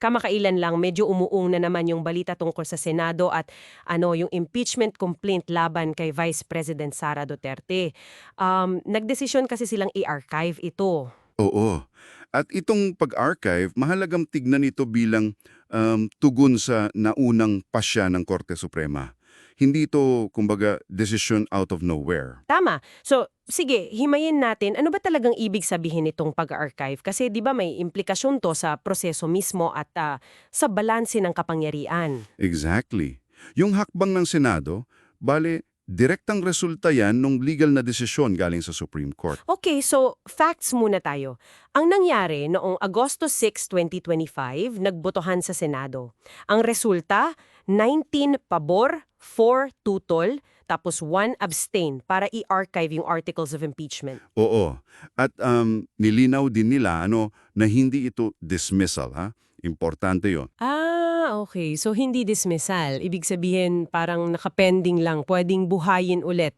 kamakailan lang medyo umuung na naman yung balita tungkol sa Senado at ano yung impeachment complaint laban kay Vice President Sara Duterte. Um, nagdesisyon kasi silang i-archive ito. Oo. At itong pag-archive, mahalagang tignan ito bilang um, tugon sa naunang pasya ng Korte Suprema. Hindi ito, kumbaga, decision out of nowhere. Tama. So, sige, himayin natin ano ba talagang ibig sabihin nitong pag-archive? Kasi 'di ba may implikasyon to sa proseso mismo at ah, sa balanse ng kapangyarihan. Exactly. Yung hakbang ng Senado, bale, direktang resulta yan ng legal na desisyon galing sa Supreme Court. Okay, so facts muna tayo. Ang nangyari noong Agosto 6, 2025, nagbotohan sa Senado. Ang resulta, 19 pabor, 4 tutol, tapos 1 abstain para i-archive yung articles of impeachment. Oo. At um, nilinaw din nila ano, na hindi ito dismissal. Ha? Importante yon. Ah, okay. So hindi dismissal. Ibig sabihin parang nakapending lang, pwedeng buhayin ulit.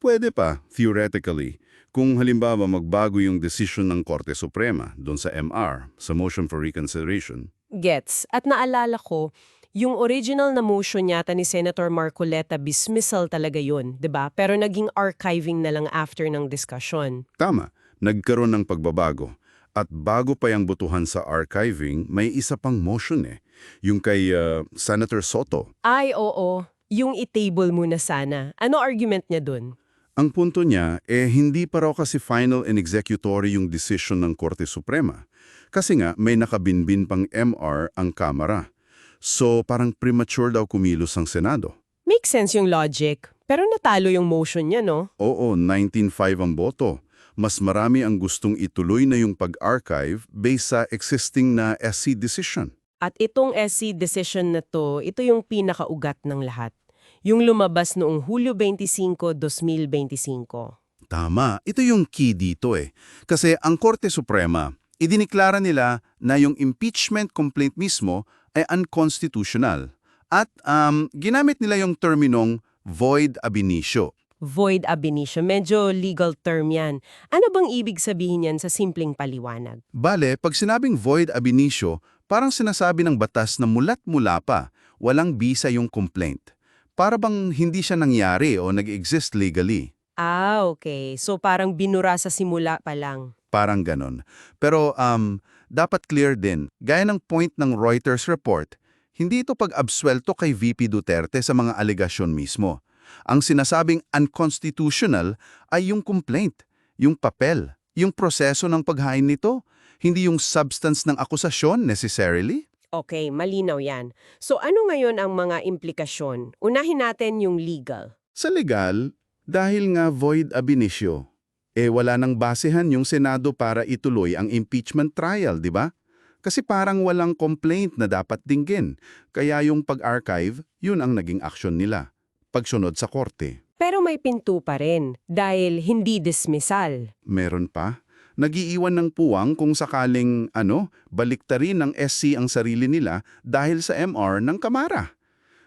Pwede pa, theoretically, kung halimbawa magbago yung decision ng Korte Suprema doon sa MR, sa motion for reconsideration. Gets. At naalala ko, yung original na motion yata ni Senator Marcoleta, dismissal talaga yun, 'di ba? Pero naging archiving na lang after ng discussion. Tama, nagkaroon ng pagbabago. At bago pa yung butuhan sa archiving, may isa pang motion eh. Yung kay uh, Senator Soto. Ay, oo. Yung i-table muna sana. Ano argument niya dun? Ang punto niya, eh hindi pa raw kasi final and executory yung decision ng Korte Suprema. Kasi nga, may nakabinbin pang MR ang Kamara. So, parang premature daw kumilos ang Senado. Make sense yung logic. Pero natalo yung motion niya, no? Oo, 19.5 ang boto. Mas marami ang gustong ituloy na yung pag-archive based sa existing na SC decision. At itong SC decision na to, ito yung pinakaugat ng lahat. Yung lumabas noong Hulyo 25, 2025. Tama, ito yung key dito eh. Kasi ang Korte Suprema, idiniklara nila na yung impeachment complaint mismo ay unconstitutional. At um, ginamit nila yung terminong void ab initio. Void ab initio. Medyo legal term yan. Ano bang ibig sabihin yan sa simpleng paliwanag? Bale, pag sinabing void ab initio, parang sinasabi ng batas na mulat mula pa, walang bisa yung complaint. Para bang hindi siya nangyari o nag-exist legally. Ah, okay. So parang binura sa simula pa lang. Parang ganon. Pero um, dapat clear din, gaya ng point ng Reuters report, hindi ito pag-absuelto kay VP Duterte sa mga alegasyon mismo. Ang sinasabing unconstitutional ay yung complaint, yung papel, yung proseso ng paghain nito, hindi yung substance ng akusasyon necessarily. Okay, malinaw yan. So ano ngayon ang mga implikasyon? Unahin natin yung legal. Sa legal, dahil nga void ab initio, eh wala nang basehan yung Senado para ituloy ang impeachment trial, di ba? Kasi parang walang complaint na dapat dinggin. Kaya yung pag-archive, yun ang naging aksyon nila. Pagsunod sa korte. Pero may pinto pa rin dahil hindi dismissal. Meron pa? Nagiiwan ng puwang kung sakaling, ano, baliktarin ng SC ang sarili nila dahil sa MR ng Kamara.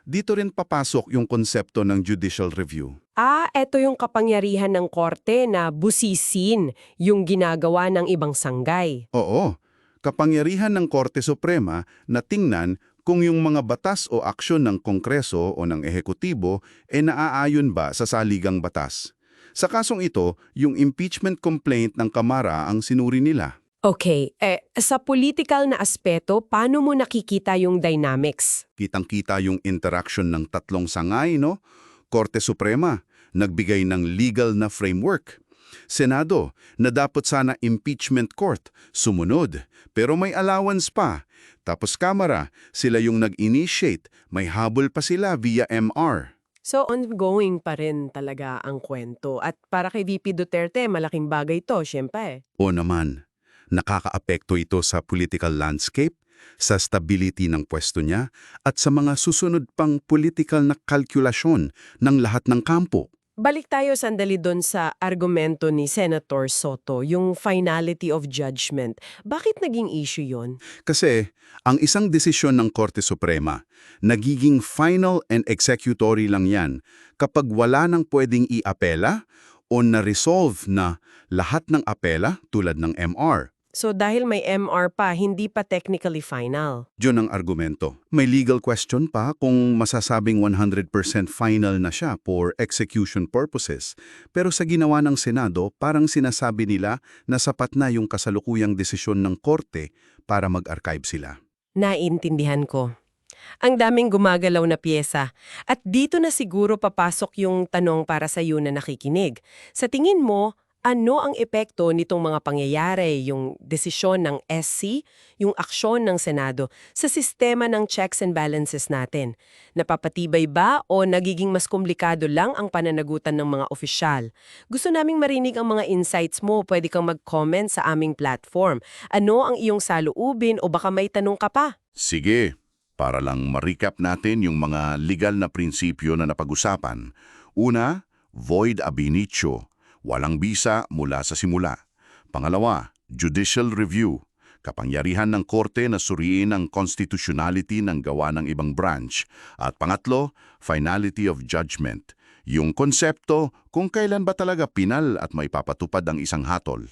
Dito rin papasok yung konsepto ng judicial review. Ah, eto yung kapangyarihan ng korte na busisin yung ginagawa ng ibang sanggay. Oo, kapangyarihan ng Korte Suprema na tingnan kung yung mga batas o aksyon ng Kongreso o ng Ehekutibo e naaayon ba sa saligang batas. Sa kasong ito, yung impeachment complaint ng Kamara ang sinuri nila. Okay, eh, sa political na aspeto, paano mo nakikita yung dynamics? Kitang-kita yung interaction ng tatlong sangay, no? Korte Suprema, nagbigay ng legal na framework. Senado, na dapat sana impeachment court, sumunod, pero may allowance pa. Tapos Kamara, sila yung nag-initiate, may habol pa sila via MR. So ongoing pa rin talaga ang kwento. At para kay VP Duterte, malaking bagay to, syempre. O naman, nakakaapekto ito sa political landscape, sa stability ng pwesto niya, at sa mga susunod pang political na kalkulasyon ng lahat ng kampo. Balik tayo sandali doon sa argumento ni Senator Soto, yung finality of judgment. Bakit naging issue yon? Kasi ang isang desisyon ng Korte Suprema, nagiging final and executory lang yan kapag wala nang pwedeng iapela o na-resolve na lahat ng apela tulad ng MR. So dahil may MR pa, hindi pa technically final. Diyon ang argumento. May legal question pa kung masasabing 100% final na siya for execution purposes. Pero sa ginawa ng Senado, parang sinasabi nila na sapat na yung kasalukuyang desisyon ng korte para mag-archive sila. Naintindihan ko. Ang daming gumagalaw na pyesa. At dito na siguro papasok yung tanong para sa iyo na nakikinig. Sa tingin mo, ano ang epekto nitong mga pangyayari, yung desisyon ng SC, yung aksyon ng Senado, sa sistema ng checks and balances natin? Napapatibay ba o nagiging mas komplikado lang ang pananagutan ng mga opisyal? Gusto naming marinig ang mga insights mo. Pwede kang mag-comment sa aming platform. Ano ang iyong saloobin o baka may tanong ka pa? Sige, para lang ma-recap natin yung mga legal na prinsipyo na napag-usapan. Una, void ab initio, walang bisa mula sa simula. Pangalawa, judicial review, kapangyarihan ng korte na suriin ang constitutionality ng gawa ng ibang branch. At pangatlo, finality of judgment, yung konsepto kung kailan ba talaga pinal at may papatupad ang isang hatol.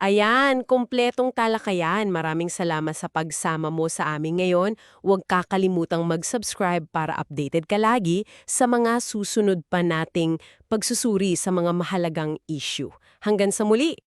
Ayan, kumpletong talakayan. Maraming salamat sa pagsama mo sa amin ngayon. Huwag kakalimutang mag-subscribe para updated ka lagi sa mga susunod pa nating pagsusuri sa mga mahalagang issue. Hanggang sa muli!